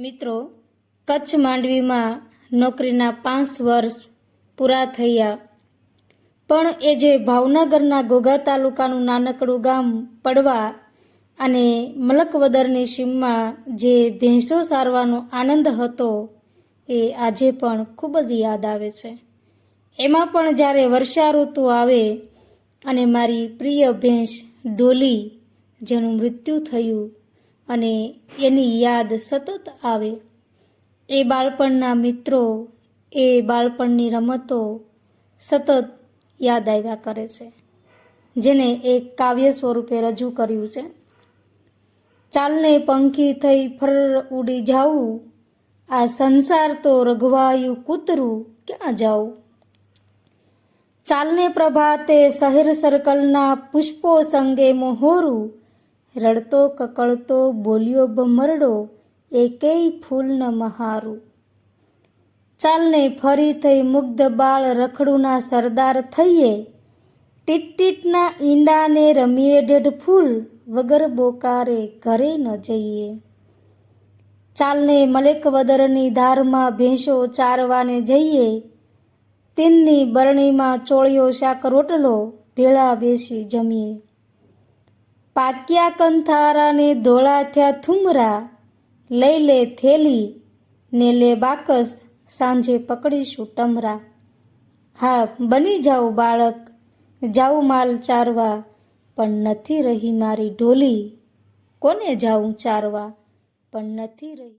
મિત્રો, કચ્છ માંડવીમાં નોકરીના પાંચ વર્ષ પૂરા થયા. પણ એ જે ભાવનગરના ઘોઘા તાલુકાનું નાનકડું ગામ પડવા અને મલકવદરની સીમમાં જે ભેંસો સારવાનો આનંદ હતો એ આજે પણ ખૂબ જ યાદ આવે છે. એમાં પણ જ્યારે વર્ષા ઋતુ આવે અને મારી પ્રિય ભેંસ ડોલી, જેનું મૃત્યુ થયું અને એની યાદ સતત આવે. એ બાળપણના મિત્રો, એ બાળપણની રમતો સતત યાદ આવ્યા કરે છે. જેને એક કાવ્ય સ્વરૂપે રજૂ કર્યું છે. ચાલને પંખી થઈ ફર ઉડી જાવું આ સંસાર તો રઘવાયું કૂતરું, ક્યાં જાવું ચાલને પ્રભાતે શહેર સર્કલના પુષ્પો સંગે મોહોરું. રડતો, કકળતો, બોલ્યો બમરડો, એકેય ફૂલ ન મહારું. ચાલને ફરી થઈ મુગ્ધ બાળ રખડુના સરદાર થઈએ, ટીટટીટના ઈંડાને રમીએ ઢેઢ ફૂલ, વગર બોકારે ઘરે ન જઈએ. ચાલને મલેકવદરની ધારમાં ભેંસો ચારવાને જઈએ, તિનની બરણીમાં ચોળિયો શાક રોટલો, ભેળા બેસી જમીએ. પાક્યા કંથારાને ધોળા થયા થુમરા, લઈ લે થેલી, ને લે બાકસ, સાંજે પકડીશું ટમરા. હા, બની જાઉં બાળક, જાઉં માલ ચારવા, પણ નથી રહી મારી ઢોલી. કોને જાઉં ચારવા, પણ નથી રહી